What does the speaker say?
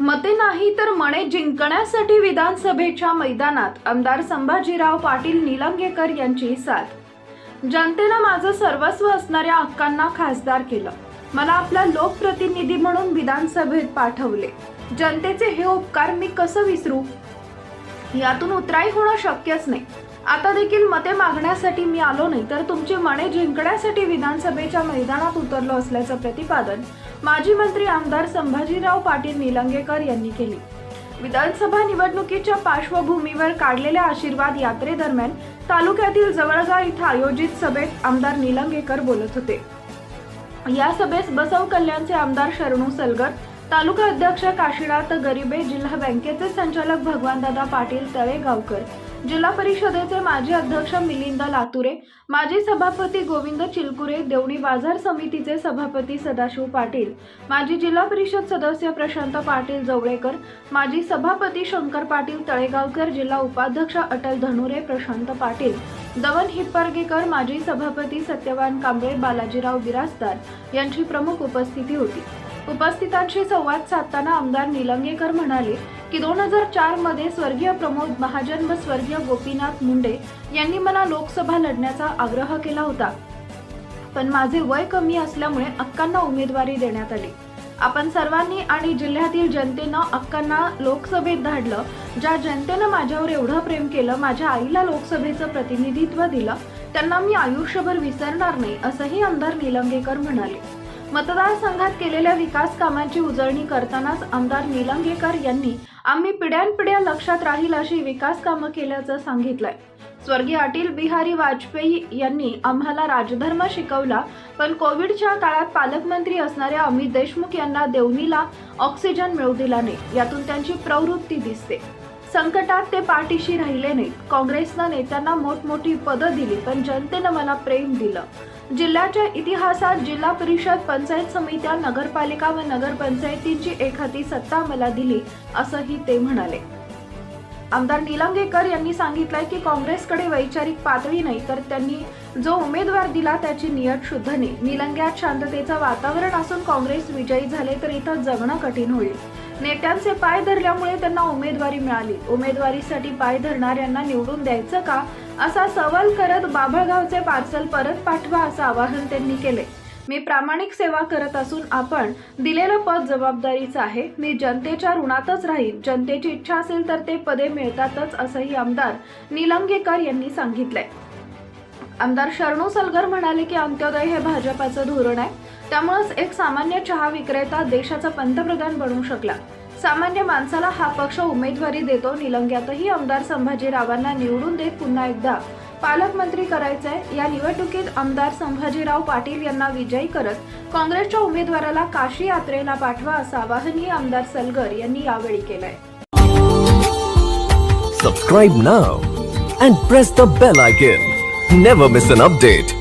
मते नाही तर मणे जिंकण्यासाठी विधानसभेच्या मैदानात आमदार संभाजीराव पाटील निलंगेकर यांची साथ. जनतेनं माझं सर्वस्व असणाऱ्या हक्कांना खासदार केलं. मला आपला लोकप्रतिनिधी म्हणून विधानसभेत पाठवले. जनतेचे हे उपकार मी कसं विसरू? यातून उतराई होणं शक्यच नाही. आता देखील मते मागण्यासाठी मी आलो नाही तर तुमची मने जिंकण्यासाठी विधानसभेच्या मैदानात उतरलो असल्याचं प्रतिपादन माजी मंत्री आमदार संभाजीराव पाटील निलंगेकर यांनी केले. विधानसभा निवडणुकीच्या पार्श्वभूमीवर काढलेल्या आशीर्वाद यात्रेदरम्यान तालुक्यातील जवळगा इथं आयोजित सभेत आमदार निलंगेकर बोलत होते. या सभेस बसव कल्याणचे आमदार शरणू सलगर तालुका अध्यक्ष काशीनाथ गरिबे जिल्हा बँकेचे संचालक भगवानदादा पाटील तळेगावकर जिल्हा परिषदेचे माजी अध्यक्ष मिलिंद लातुरे माजी सभापती गोविंद चिलकुरे देवणी बाजार समितीचे सभापती सदाशिव पाटील माजी जिल्हा परिषद सदस्य प्रशांत पाटील जवळेकर माजी सभापती शंकर पाटील तळेगावकर जिल्हा उपाध्यक्ष अटल धनुरे प्रशांत पाटील दवन हिप्पारगेकर माजी सभापती सत्यवान कांबळे बालाजीराव बिराजदार यांची प्रमुख उपस्थिती होती. उपस्थितांशी संवाद साधताना आमदार निलंगेकर म्हणाले की दोन हजार चारमध्ये स्वर्गीय प्रमोद महाजन व स्वर्गीय गोपीनाथ मुंडे यांनी मला लोकसभा लढण्याचा आग्रह केला होता. पण माझे वय कमी असल्यामुळे अक्कांना उमेदवारी देण्यात आली. आपण सर्वांनी आणि जिल्ह्यातील जनतेनं अक्कांना लोकसभेत धाडलं ज्या जनतेनं माझ्यावर एवढं प्रेम केलं माझ्या आईला लोकसभेचं प्रतिनिधित्व दिलं त्यांना मी आयुष्यभर विसरणार नाही असंही आमदार निलंगेकर म्हणाले. मतदारसंघात केलेल्या विकास कामांची उजळणी करतानाच आमदार निलंगेकर यांनी आम्ही पिढ्यानपिढ्या लक्षात राहील अशी विकास कामं केल्याचं सांगितलंय. स्वर्गीय अटल बिहारी वाजपेयी यांनी आम्हाला राजधर्म शिकवला पण कोविडच्या काळात पालकमंत्री असणाऱ्या अमित देशमुख यांना देवणीला ऑक्सिजन मिळू दिला नाही. यातून त्यांची प्रवृत्ती दिसते. संकटात ते पाठीशी राहिले नाहीत. काँग्रेसनं नेत्यांना मोठमोठी पदं दिली पण जनतेनं मला प्रेम दिलं. जिल्ह्याच्या इतिहासात जिल्हा परिषद पंचायत समित्या नगरपालिका व नगरपंचायतींची एखादी सत्ता मला दिली असंही ते म्हणाले. आमदार निलंगेकर यांनी सांगितलंय की काँग्रेसकडे वैचारिक पातळी नाही तर त्यांनी जो उमेदवार दिला त्याची नियत शुद्ध नाही. निलंग्यात शांततेचं वातावरण असून काँग्रेस विजयी झाले तर इथं जगणं कठीण होईल. नेत्यांचे पाय धरल्यामुळे त्यांना उमेदवारी मिळाली. उमेदवारीसाठी पाय धरणाऱ्यांना निवडून द्यायचं का? असा सवाल करत बाभळगावचे पार्सल परत पाठवा असं आवाहन त्यांनी केले. मी प्रामाणिक सेवा करत असून आपण दिलेलं पद जबाबदारीचं आहे. मी जनतेच्या ऋणातच राहीन. जनतेची इच्छा असेल तर ते पदे मिळतातच असंही आमदार निलंगेकर यांनी सांगितलंय. आमदार शरणू सलगर म्हणाले की अंत्योदय हे भाजपाचं धोरण आहे. त्यामुळेच एक सामान्य चहा विक्रेता देशाचा पंतप्रधान बनू शकला. सामान्य माणसाला हा पक्ष उमेदवारी देतो. निलंग्यातही आमदार संभाजीरावांना निवडून देत पुन्हा एकदा. पालकमंत्री करायचंय. या निवडणुकीत आमदार संभाजीराव पाटील यांना विजयी करत काँग्रेसच्या उमेदवाराला काशी यात्रेला पाठवा असं आवाहनही आमदार सलगर यांनी यावेळी केलंय. Subscribe now and press the bell icon never miss an update